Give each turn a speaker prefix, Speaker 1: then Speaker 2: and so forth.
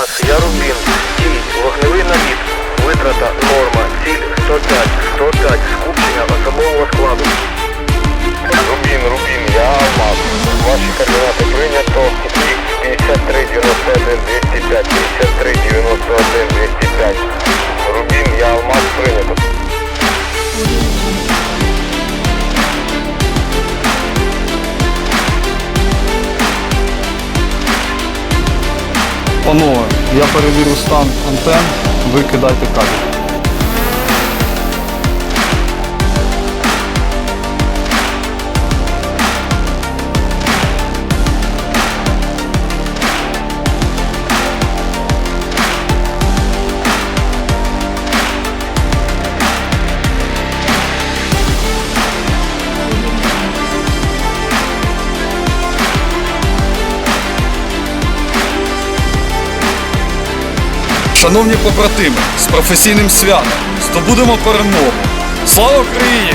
Speaker 1: Час, я Рубін. Стій, вогневий наліт. Витрата, норма, ціль 105, 105, скупчення особового складу.
Speaker 2: Панове, я перевірю стан антен, ви кидайте кабель. Шановні побратими, з професійним святом здобудемо перемогу. Слава Україні!